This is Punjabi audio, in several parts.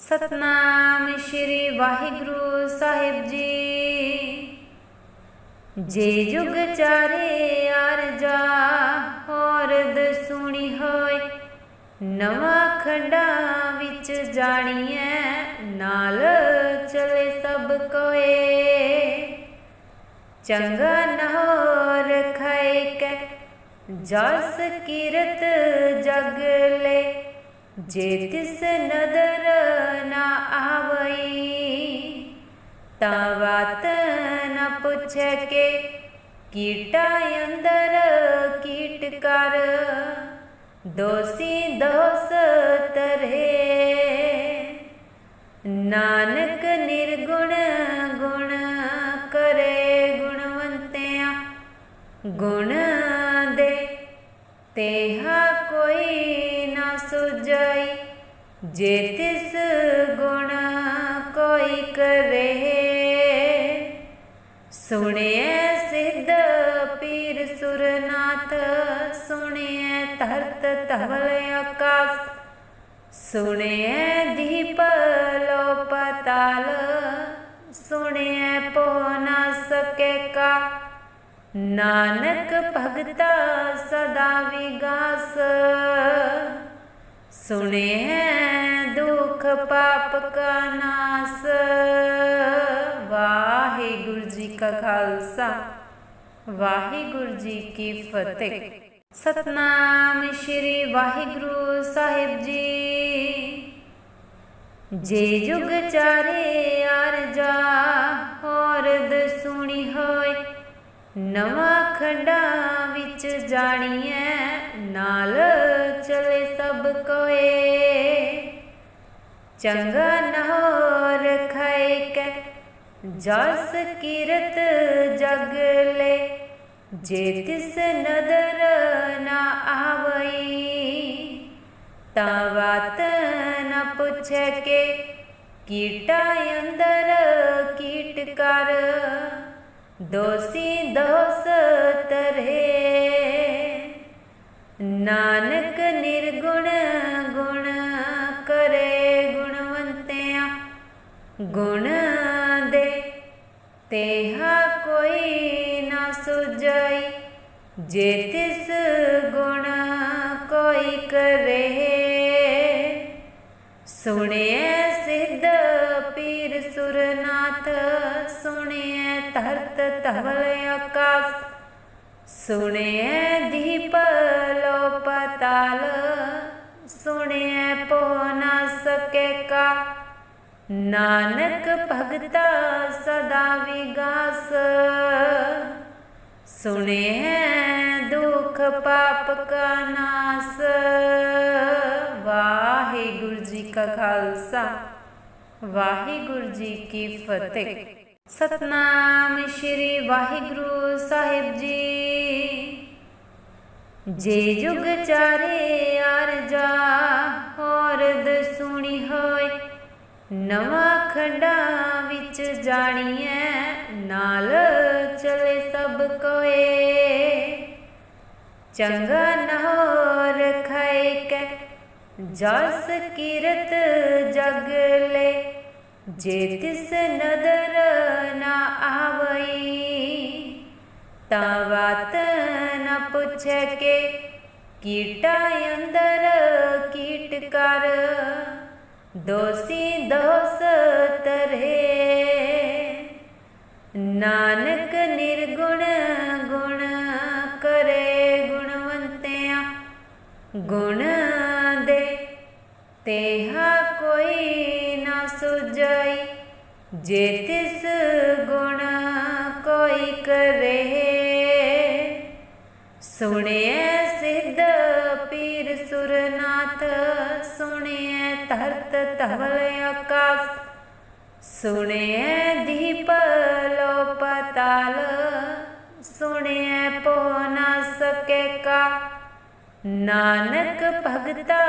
ਸਤਨਾਮ ਸ਼੍ਰੀ ਵਾਹਿਗੁਰੂ ਸਾਹਿਬ ਜੀ। ਜੇ ਜੁਗ ਚਾਰੇ ਅਰਜਾ ਹੋਰਦ ਸੁਣੀ ਹੋਏ, ਨਵਾਂ ਖੰਡਾਂ ਵਿੱਚ ਜਾਣੀਐ, ਨਾਲ ਚਲੇ ਸਭ ਕੋਏ। ਚੰਗਾ ਨ ਹੋ ਰਖਾਇ ਕੈ ਜਸ ਕੀਰਤ ਜਗ ਲੈ। ਜੇ ਤਿਸ ਨਦਰ ਨਾ ਆਵਈ, ਤਾਂ ਬਾਤ ਨ ਪੁੱਛੈ ਕੇ, ਕੀਟਾ ਅੰਦਰ ਕੀਟ ਕਰ। ਦੋਸੀ ਦੋਸ ਤਰੇ ਨਾਨਕ ਨਿਰਗੁਣ ਗੁਣ ਕਰੇ ਗੁਣਵੰਤਿਆਂ, ਗੁਣ ਦੇ ਤੇਹਾ ਜੇ ਤਿਸ ਗੁਣ ਕੋਈ ਕਰੇ, ਸੁਣਿਐ ਸਿੱਧ ਪੀਰ ਸੁਰਨਾਥ, ਸੁਣਿਐ ਧਰਤ ਧਵਲ ਆਕਾਸ, ਸੁਣਿਐ ਦੀਪ ਲੋ ਪਤਾਲ ਸੁਣਿਐ ਪੋ ਨਾ ਸਕੇ ਕਾ। ਨਾਨਕ ਭਗਤਾ ਸਦਾ ਵਿਗਾਸ ਸੁਣਿਐ ਦੁਖ ਪਾਪ ਕਾ ਨਾਸ, ਵਾਹਿਗੁਰੂ ਜੀ ਕਾ ਖਾਲਸਾ, ਵਾਹਿਗੁਰੂ ਜੀ ਕੀ ਫਤਿਹ। ਸਤਨਾਮ ਸ਼੍ਰੀ ਵਾਹਿਗੁਰੂ ਸਾਹਿਬ ਜੀ। ਜੇ ਜੁਗ ਚਾਰੇ ਅਰਜਾ ਹੋਰਦ ਸੁਣੀ ਹੋਏ, ਨਵਾਂ ਖੰਡਾਂ ਵਿੱਚ ਜਾਣੀਐ ਨਾਲ ਚਲੇ ਸਭ ਕੋਏ। ਚੰਗਾ ਨ ਹੋ ਰਖਾਇ ਕੈ, ਜਸ ਕੀਰਤ ਜਗ ਲੈ। ਜੇ ਤਿਸ ਨਦਰ ਨਾ ਆਵਈ, ਤਾਂ ਬਾਤ ਨਾ ਪੁੱਛੈ ਕੇ, ਕੀਟਾ ਅੰਦਰ ਕੀਟ ਕਰ। ਦੋਸੀ ਦੋਸ ਤਰੇ ਨਾਨਕ ਨਿਰਗੁਣ ਗੁਣ ਕਰੇ ਗੁਣਵੰਤਿਆ, ਗੁਣ ਦੇ ਤੇਹਾ ਕੋਈ ਨਾ ਸੁਜਾਈ ਜੇ ਤਿਸ ਗੁਣ ਕੋਈ ਕਰੇ। ਸੁਣਿਐ ਸਿੱਧ ਪੀਰ ਸੁਰਨਾਥ, ਸੁਣਿਐ ਧਰਤ ਧਵਲ ਆਕਾਸ, ਸੁਣਿਐ ਦੀਪ ਪਤਾਲ ਸੁਣਿਐ ਪੋ ਨਾ ਸਕੇ ਕਾ। ਨਾਨਕ ਭਗਤਾ ਸਦਾ ਵਿਗਾਸ। ਸੁਣਿਐ ਦੁਖ ਪਾਪ ਕਾ ਨਾਸ। ਵਾਹਿਗੁਰੂ ਜੀ ਕਾ ਖਾਲਸਾ, ਵਾਹਿਗੁਰੂ ਜੀ ਕੀ ਫਤਿਹ। ਸਤਨਾਮ ਸ਼੍ਰੀ ਵਾਹਿਗੁਰੂ ਸਾਹਿਬ ਜੀ। ਜੇ ਜੁਗ ਚਾਰੇ ਅਰਜਾ ਹੋਰਦ ਸੁਣੀ ਹੋਏ। ਨਵਾਂ ਖੰਡਾਂ ਵਿੱਚ ਜਾਣੀਐ, ਨਾਲ ਚਲੇ ਸਭ ਕੋਏ। ਚੰਗਾ ਨ ਹੋ ਰਖਾਇ ਕੈ ਜਸ ਕੀਰਤ ਜਗ ਲੈ। ਜੇ ਤਿਸ ਨਦਰ ਨਾ ਆਵਈ ਤਾਂ ਬਾਤ ਨਾ ਪੁੱਛੈ ਕੇ, ਕੀਟਾ ਅੰਦਰ ਕੀਟ ਕਰ। ਦੋਸੀ ਦੋਸ ਤਰੇ ਨਾਨਕ ਨਿਰਗੁਣ ਗੁਣ ਕਰੇ ਗੁਣਵੰਤਿਆਂ, ਗੁਣ ਦੇ ਤੇਹਾ ਕੋਈ ਨਾ ਸੁਜਾਈ ਜੇ ਤਿਸ ਗੁਣ ਕੋਈ ਕਰੇ। ਸੁਣਿਐ ਸਿੱਧ ਪੀਰ ਸੁਰਨਾਥ, ਸੁਣਿਐ ਧਰਤ ਧਵਲ ਆਕਾਸ, ਸੁਣਿਐ ਦੀਪ ਲੋ ਪਤਾਲ ਸੁਣਿਐ ਪੋ ਨਾ ਸਕੇ ਕਾ। ਨਾਨਕ ਭਗਤਾ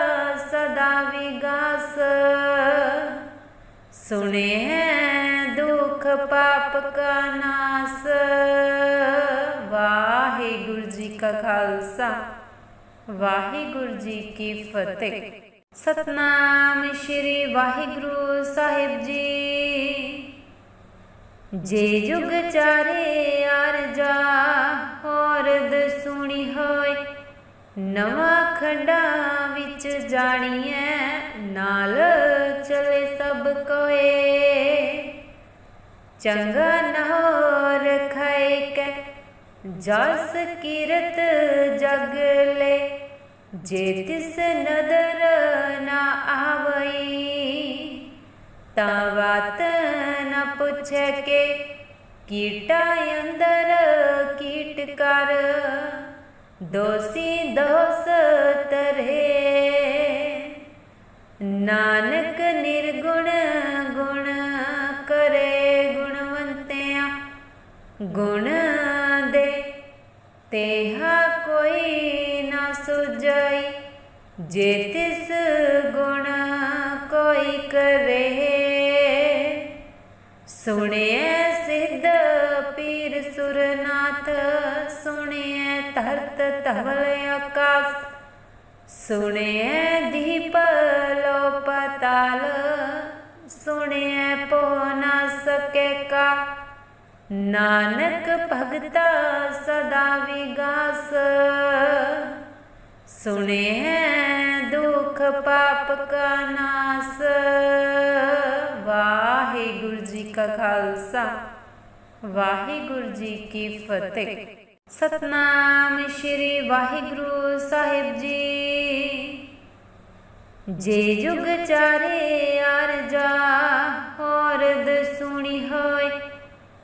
ਸਦਾ ਵਿਗਾਸ, ਸੁਣਿਐ ਦੁਖ ਪਾਪ ਕਾ ਨਾਸ। ਵਾਹਿਗੁਰੂ ਜੀ ਕਾ ਖਾਲਸਾ, ਵਾਹਿਗੁਰੂ ਜੀ ਕੀ ਫਤਿਹ। ਸਤਨਾਮ ਸ਼੍ਰੀ ਵਾਹਿਗੁਰੂ ਸਾਹਿਬ ਜੀ। ਜੇ ਜੁਗ ਚਾਰੇ ਅਰਜਾ ਔਰਦ ਸੁਣੀ ਹੋਏ, ਨਵਾਂ ਖੰਡਾ ਵਿੱਚ ਜਾਣੀਐ, ਨਾਲ ਚਲੇ ਸਭ ਕੋਏ। ਚੰਗਾ ਨਹੋ ਰਖਾਇ ਕੈ ਜਸ ਕੀਰਤ ਜਗ ਲੈ, ਜੇ ਤਿਸ ਨਦਰ ਨਾ ਆਵਈ, ਤਾਂ ਵਾਤ ਨ ਪੁੱਛੈ ਕੇ, ਕੀਟਾ ਅੰਦਰ ਕੀਟ ਕਰ, ਦੋਸੀ ਦੋਸ ਤਰੇ। ਨਾਨਕ ਨਿਰਗੁਣ ਗੁਣ ਕਰੇ ਗੁਣਵੰਤਿਆਂ, ਗੁਣ ਜੇ ਤਿਸ ਗੁਣ ਕੋਈ ਕਰੇ, ਸੁਣਿਐ ਸਿੱਧ ਪੀਰ ਸੁਰਨਾਥ, ਸੁਣਿਐ ਧਰਤ ਧਵਲ ਆਕਾਸ, ਸੁਣਿਐ ਦੀਪ ਲੋ ਪਤਾਲ ਸੁਣਿਐ ਪੋ ਨਾ ਸਕੈ ਕਾ। ਨਾਨਕ ਭਗਤਾ ਸਦਾ ਵਿਗਾਸ ਸੁਣਿਐ ਦੁਖ ਪਾਪ ਕਾ ਨਾਸ। ਵਾਹਿਗੁਰੂ ਜੀ ਕਾ ਖਾਲਸਾ, ਵਾਹਿਗੁਰੂ ਜੀ ਕੀ ਫਤਿਹ। ਸਤਨਾਮ ਸ਼੍ਰੀ ਵਾਹਿਗੁਰੂ ਸਾਹਿਬ ਜੀ। ਜੇ ਜੁਗ ਚਾਰੇ ਅਰਜਾ ਔਰਦ ਸੁਣੀ ਹੋਏ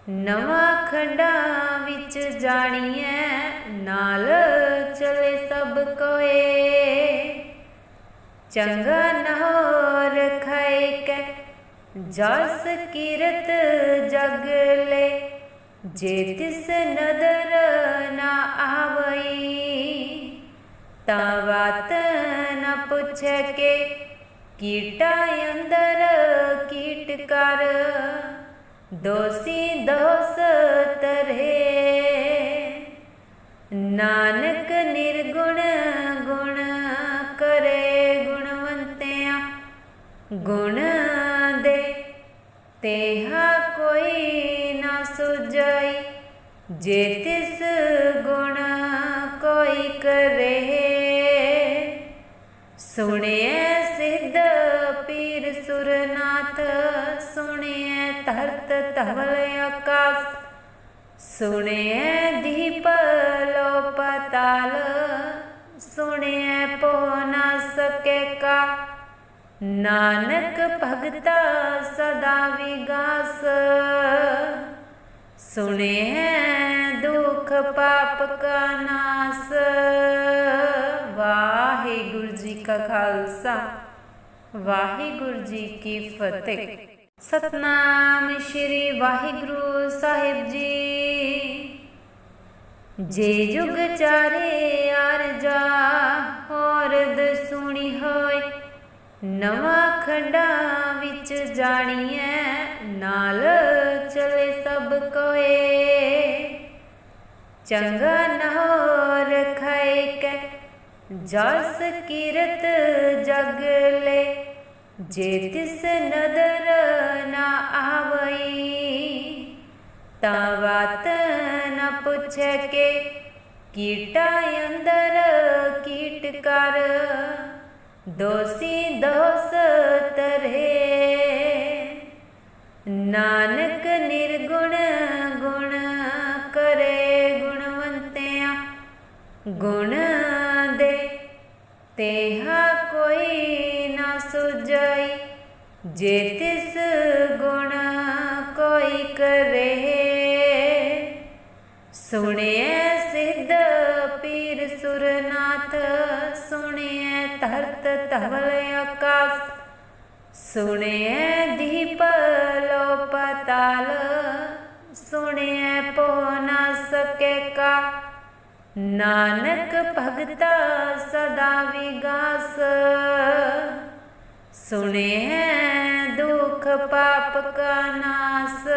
ਨਵਾਂ ਖੰਡਾ ਵਿੱਚ ਜਾਣੀਐ, ਨਾਲ ਚਲੇ ਸਭ ਕੋਏ। ਚੰਗਾ ਨਹੋ ਰਖਾਇ ਕੈ, ਜਸ ਕੀਰਤ ਜਗ ਲੈ। ਜੇ ਤਿਸ ਨਦਰ ਨਾ ਆਵਈ, ਤਾਂ ਬਾਤ ਨ ਪੁੱਛੈ ਕੇ, ਕੀਟਾ ਅੰਦਰ ਕੀਟ ਕਰ। ਦੋਸੀ ਦੋਸ ਤਰੇ ਨਾਨਕ ਨਿਰਗੁਣ ਗੁਣ ਕਰੇ ਗੁਣਵੰਤਿਆਂ, ਗੁਣ ਦੇ ਤੇਹਾ ਕੋਈ ਨਾ ਸੁਜਾਈ ਜੇ ਤਿਸ ਗੁਣ ਕੋਈ ਕਰੇ ਸੁਣਿਆ ਧਰਤ ਧਵਲ ਆਕਾਸ। ਸੁਣਿਐ ਦੀਪ ਲੋ ਪਤਾਲ ਸੁਣਿਐ ਪੋ ਨਾ ਸਕੈ ਕਾ। ਨਾਨਕ ਭਗਤਾ ਸਦਾ ਵਿਗਾਸ। ਸੁਣਿਐ ਦੁਖ ਪਾਪ ਕਾ ਨਾਸ। ਵਾਹਿਗੁਰੂ ਜੀ ਕਾ ਖਾਲਸਾ। ਵਾਹਿਗੁਰੂ ਜੀ ਕੀ ਫਤਿਹ। ਸਤਨਾਮ ਸ਼੍ਰੀ ਵਾਹਿਗੁਰੂ ਸਾਹਿਬ ਜੀ। ਜੇ ਜੁਗ ਚਾਰੇ ਅਰਜਾ ਔਰਦ ਸੁਣੀ ਹੋਏ। ਨਵਾਂ ਖੰਡਾ ਵਿੱਚ ਜਾਣੀਐ, ਨਾਲ ਚਲੇ ਸਭ ਕੋਏ। ਚੰਗਾ ਨਹੋ ਰਖਾਇ ਕੈ, ਜਸ ਕੀਰਤ ਜਗ ਲੈ। ਜੇ ਤਿਸ ਨਦਰ ਨਾ ਆਵਈ, ਤਾਂ ਬਾਤ ਨ ਪੁੱਛੈ ਕੇ, ਕੀਟਾ ਅੰਦਰ ਕੀਟ ਕਰ। ਦੋਸੀ ਦੋਸ ਤਰੇ, ਨਾਨਕ ਨਿਰਗੁਣ ਗੁਣ ਕਰੇ ਗੁਣਵੰਤਿਆਂ, ਗੁਣ ਦੇ ਤੇਹਾ ਜੇ ਤਿਸ ਗੁਣ ਕੋਈ ਕਰੇ, ਸੁਣਿਐ ਸਿੱਧ ਪੀਰ ਸੁਰਨਾਥ, ਸੁਣਿਐ ਧਰਤ ਧਵਲ ਆਕਾਸ, ਸੁਣਿਐ ਦੀਪ ਲੋ ਪਤਾਲ ਸੁਣਿਐ ਪੋ ਨਾ ਸਕੈ ਕਾ। ਨਾਨਕ ਭਗਤਾ ਸਦਾ ਵਿਗਾਸ, ਸੁਣਿਐ ਪਾਪ ਕਾ ਨਾਸ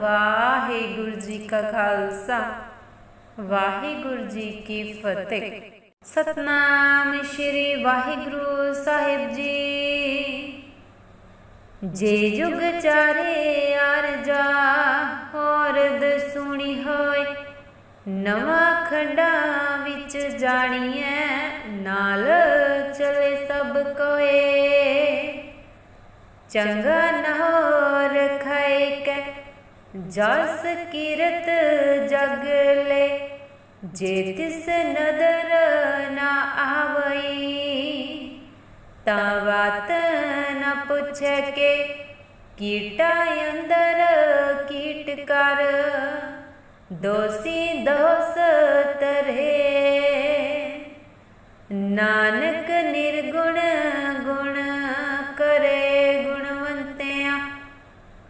ਵਾਹਿਗੁਰੂ ਜੀ ਕਾ ਖਾਲਸਾ। ਵਾਹਿਗੁਰੂ ਜੀ ਕੀ ਫਤਿਹ। ਸਤਨਾਮ ਸ਼੍ਰੀ ਵਾਹਿਗੁਰੂ ਸਾਹਿਬ ਜੀ। ਜੇ ਜੁਗ ਚਾਰੇ ਅਰਜਾ ਹੋਰਦ ਸੁਣੀ ਹੋਏ, ਨਵਾਂ ਖੰਡਾ ਵਿੱਚ ਜਾਣੀਐ, ਨਾਲ ਚਲੇ ਸਭ ਕੋਏ। ਚੰਗਾ ਨ ਹੋਰ ਖਾਏ ਕੈ ਜਸ ਕੀਰਤ ਜਗ ਲੈ, ਜੇ ਤਿਸ ਨਦਰ ਨਾ ਆਵਈ, ਤਾ ਬਾਤ ਨ ਪੁੱਛੈ ਕੇ, ਕੀਟਾ ਅੰਦਰ ਕੀਟ ਕਰ, ਦੋਸੀ ਦੋਸ ਤਰੇ ਨਾਨਕ ਨਿਰਗੁਣ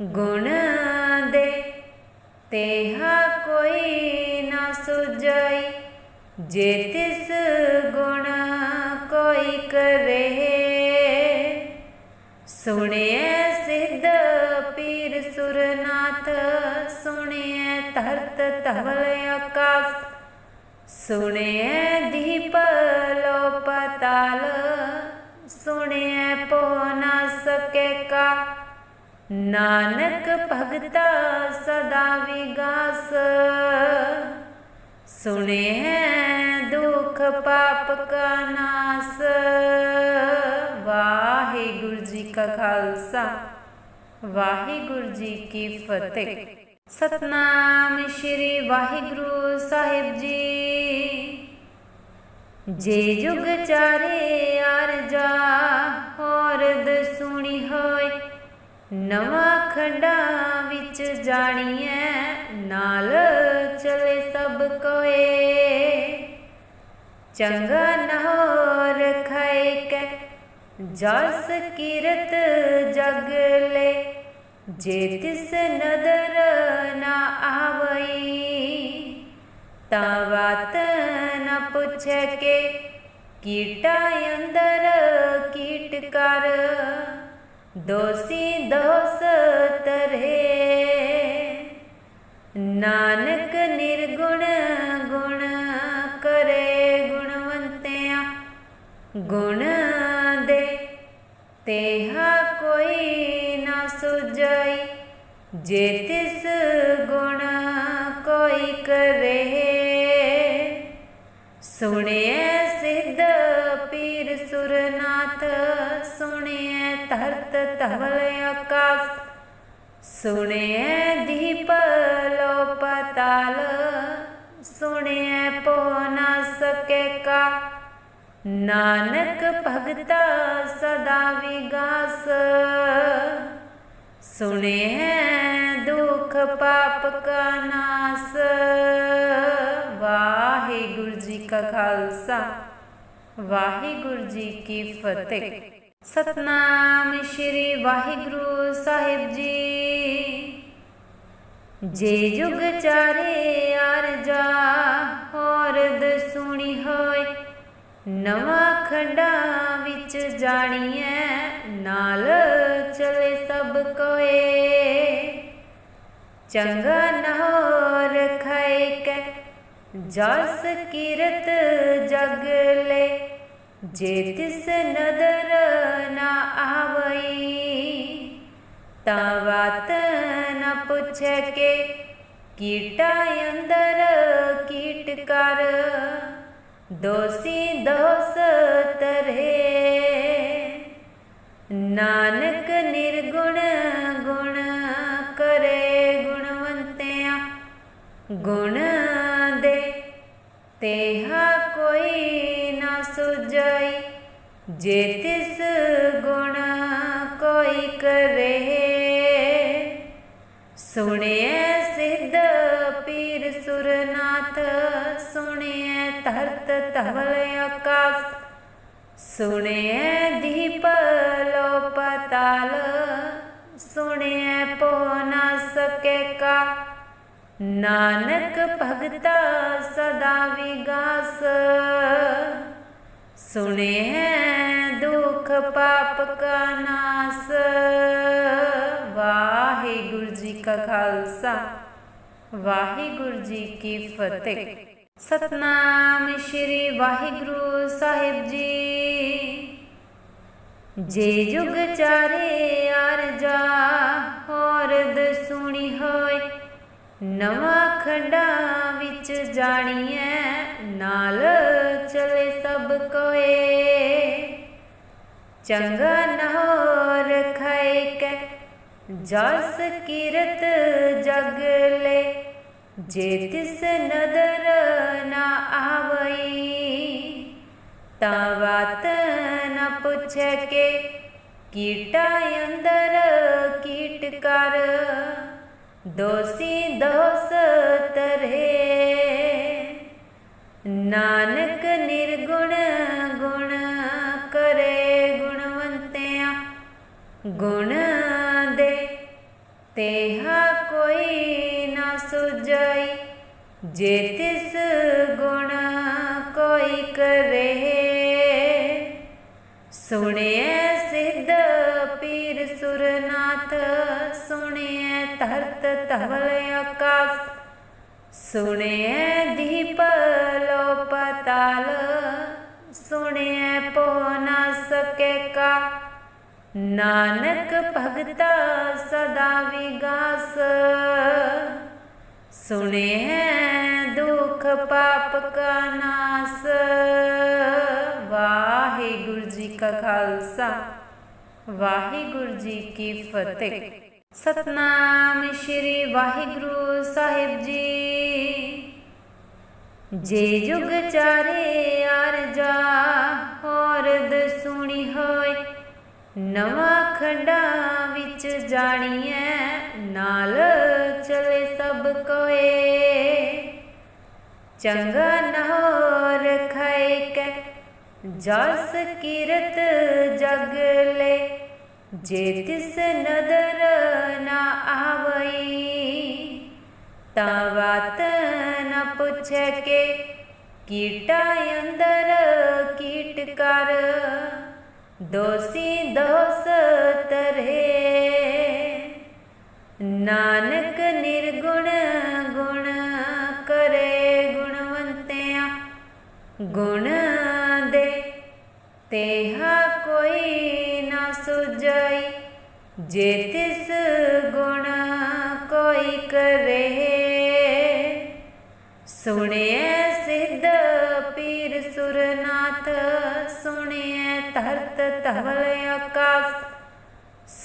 ਗੁਣ ਦੇ ਤੇਹਾ ਕੋਈ ਨਾ ਸੁਝਈ। ਜੇ ਤਿਸ ਗੁਣ ਕੋਈ ਕਰੇ, ਸੁਣਿਐ ਸਿੱਧ ਪੀਰ ਸੁਰਨਾਥ, ਸੁਣਿਐ ਧਰਤ ਧਵਲ ਆਕਾਸ, ਸੁਣਿਐ ਦੀਪ ਲੋ ਪਤਾਲ ਸੁਣਿਐ ਪੋ ਨਾ ਸਕੇ ਨਾਨਕ ਭਗਤਾ ਸਦਾ ਵਿਗਾਸ। ਹੈ ਦੁਖ ਪਾਪ ਕਾ ਨਾਸ। ਵਾਹਿਗੁਰੂ ਜੀ ਕਾ ਖਾਲਸਾ, ਵਾਹਿਗੁਰੂ ਜੀ ਕੀ ਫਤਿਹ। ਸਤਨਾਮ ਸ਼੍ਰੀ ਵਾਹਿਗੁਰੂ ਸਾਹਿਬ ਜੀ। ਜੇ ਜੁਗ ਚਾਰੇ ਅਰਜਾ ਹੋਰਦ ਸੁਣੀ ਹੋਏ ਨਵਾਂ ਖੰਡਾ ਵਿੱਚ ਜਾਣੀਐ, ਨਾਲ ਚਲੇ ਸਭ ਕੋਏ। ਚੰਗਾ ਨ ਹੋਰ ਖਾਏ ਕੈ, ਜਸ ਕੀਰਤ ਜਗ ਲੈ। ਜੇ ਤਿਸ ਨਦਰ ਨਾ ਆਵਈ, ਤਾਂ ਬਾਤ ਨ ਪੁੱਛੈ ਕੇ, ਕੀਟਾ ਅੰਦਰ ਕੀਟ ਕਰ। ਦੋਸੀ ਦੋਸ ਤਰੇ। ਨਾਨਕ ਨਿਰਗੁਣ ਗੁਣ ਕਰੇ ਗੁਣਵੰਤਿਆ, ਗੁਣ ਦੇ। ਤੇਹਾ ਕੋਈ ਨਾ ਸੁਜਾਈ ਜੇ ਤਿਸ ਗੁਣ ਕੋਈ ਕਰੇ। ਸੁਣਿਐ ਧਵਲ ਆਕਾਸ ਸੁਣਿਐ ਦੀਪ ਲੋ ਪਤਾਲ ਸੁਣਿਐ ਪੋ ਨਾ ਸਕੇ ਕਾ। ਨਾਨਕ ਭਗਤਾ ਸਦਾ ਵਿਗਾਸ। ਸੁਣਿਐ ਦੁਖ ਪਾਪ ਕਾ ਨਾਸ। ਵਾਹਿਗੁਰੂ ਜੀ ਕਾ ਖਾਲਸਾ, ਵਾਹਿਗੁਰੂ ਜੀ ਕੀ ਫਤਿਹ। ਸਤਨਾਮ ਸ਼੍ਰੀ ਵਾਹਿਗੁਰੂ ਸਾਹਿਬ ਜੀ। ਜੇ ਜੁਗ ਚਾਰੇ ਅਰਜਾ ਹੋਰਦ ਸੁਣੀ ਹੋਏ, ਨਵਾਂ ਖੰਡਾ ਵਿੱਚ ਜਾਣੀਐ, ਨਾਲ ਚਲੇ ਸਭ ਕੋਏ। ਚੰਗਾ ਨ ਹੋਰ ਖਾਏ ਕੈ ਜਸ ਕੀਰਤ ਜਗ ਲੈ। ਜੇ ਤਿਸ ਨਦਰ ਨਾ ਆਵਈ, ਤਾਂ ਬਾਤ ਨ ਪੁੱਛੈ ਕੇ, ਕੀਟਾ ਅੰਦਰ ਕੀਟ ਕਰ। ਦੋਸੀ ਦੋਸ ਤਰੇ ਨਾਨਕ ਨਿਰਗੁਣ ਗੁਣ ਕਰੇ ਗੁਣਵੰਤਿਆਂ, ਗੁਣ ਦੇ ਤੇਹਾ ਜੇ ਤਿਸ ਗੁਣ ਕੋਈ ਕਰੇ, ਸੁਣਿਐ ਸਿੱਧ ਪੀਰ ਸੁਰਨਾਥ, ਸੁਣਿਐ ਧਰਤ ਧਵਲ ਆਕਾਸ, ਸੁਣਿਐ ਦੀਪ ਲੋ ਪਤਾਲ ਸੁਣਿਐ ਪੋ ਨਾ ਸਕੇ ਕਾ। ਨਾਨਕ ਭਗਤਾ ਸਦਾ ਵਿਗਾਸ ਸੁਣਿਐ ਦੁਖ ਪਾਪ ਕਾ ਨਾਸ। ਵਾਹਿਗੁਰੂ ਜੀ ਕਾ ਖਾਲਸਾ, ਵਾਹਿਗੁਰੂ ਜੀ ਕੀ ਫਤਿਹ। ਸਤਨਾਮ ਸ਼੍ਰੀ ਵਾਹਿਗੁਰੂ ਸਾਹਿਬ ਜੀ। ਜੇ ਜੁਗ ਚਾਰੇ ਅਰਜਾ ਹੋਰਦ ਸੁਣੀ ਹੋਏ। ਨਵਾਂ ਖੰਡਾ ਵਿੱਚ ਜਾਣੀਐ। ਨਾਲ ਚਲੇ ਸਭ ਕੋਏ। ਚੰਗਾ ਨਹੋਰ ਖਾਏ ਕੈ, ਜਸ ਕੀਰਤ ਜਗ ਲੈ। ਜੇ ਤਿਸ ਨਦਰ ਨਾ ਆਵਈ, ਤਾਂ ਬਾਤ ਨ ਪੁੱਛੈ ਕੇ, ਕੀਟਾ ਅੰਦਰ ਕੀਟ ਕਰ। ਦੋਸੀ ਦੋਸ ਤਰੇ ਨਾਨਕ ਨਿਰਗੁਣ ਗੁਣ ਕਰੇ ਗੁਣਵੰਤਿਆ, ਗੁਣ ਦੇ ਤੇਹਾ ਕੋਈ ਨਾ ਸੁਜਾਈ ਜੇ ਤਿਸ ਗੁਣ ਕੋਈ ਕਰੇ। ਸੁਣਿਐ ਸਿੱਧ ਪੀਰ ਸੁਰਨਾਥ, ਸੁਣਿਐ ਧਰਤ ਧਵਲ ਆਕਾਸ ਸੁਣਿਐ ਦੀਪ ਲੋ ਪਤਾਲ ਸੁਣਿਐ ਪੋ ਨਾ ਸਕੈ ਕਾ। ਨਾਨਕ ਭਗਤਾ ਸਦਾ ਵਿਗਾਸ, ਸੁਣਿਐ ਦੁਖ ਪਾਪ ਕਾ ਨਾਸ। ਵਾਹਿਗੁਰੂ ਜੀ ਕਾ ਖਾਲਸਾ, ਵਾਹਿਗੁਰੂ ਜੀ ਕੀ ਫਤਿਹ। ਸਤਨਾਮ ਸ਼੍ਰੀ ਵਾਹਿਗੁਰੂ ਸਾਹਿਬ ਜੀ। ਜੇ ਜੁਗ ਚਾਰੇ ਅਰਜਾ ਹੋਰਦ ਸੁਣੀ ਹੋਏ। ਨਵਾਂ ਖੰਡਾ ਵਿੱਚ ਜਾਣੀਐ, ਨਾਲ ਚਲੇ ਸਭ ਕੋਏ। ਚੰਗਾ ਨਹੋਰ ਖਾਏ ਕੈ ਜਸ ਕੀਰਤ ਜਗ ਲੈ। ਜੇ ਤਿਸ ਨਦਰ ਨਾ ਆਵਈ, ਤਾਂ ਬਾਤ ਪੁੱਛੈ ਕੇ ਕੀਟਾ ਅੰਦਰ ਕੀਟ ਕਰ। ਦੋਸੀ ਦੋਸ ਤਰੇ ਨਾਨਕ ਨਿਰਗੁਣ ਗੁਣ ਕਰੇ ਗੁਣਵੰਤਿਆਂ। ਗੁਣ ਦੇ ਤੇਹਾ ਕੋਈ ਨਾ ਸੁਜਾਈ ਜੇ ਤਿਸ ਗੁਣ ਕੋਈ ਕਰੇ ਸੁਣਿਐ ਸਿੱਧ ਪੀਰ ਸੁਰਨਾਥ, ਸੁਣਿਐ ਧਰਤ ਧਵਲ ਆਕਾਸ,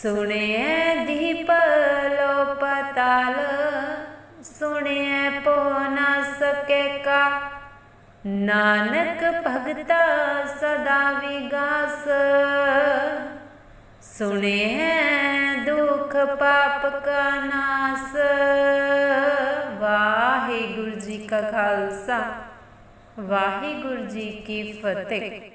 ਸੁਣਿਐ ਦੀਪ ਲੋ ਪਤਾਲ ਸੁਣਿਐ ਪੋ ਨਾ ਸਕੈ ਕਾ। ਨਾਨਕ ਭਗਤਾ ਸਦਾ ਵਿਗਾਸ ਸੁਣਿਐ ਦੁਖ ਪਾਪ ਕਾ ਨਾਸ। ਵਾਹਿਗੁਰੂ ਜੀ ਕਾ ਖਾਲਸਾ ਵਾਹਿਗੁਰੂ ਜੀ ਕੀ ਫਤਿਹ।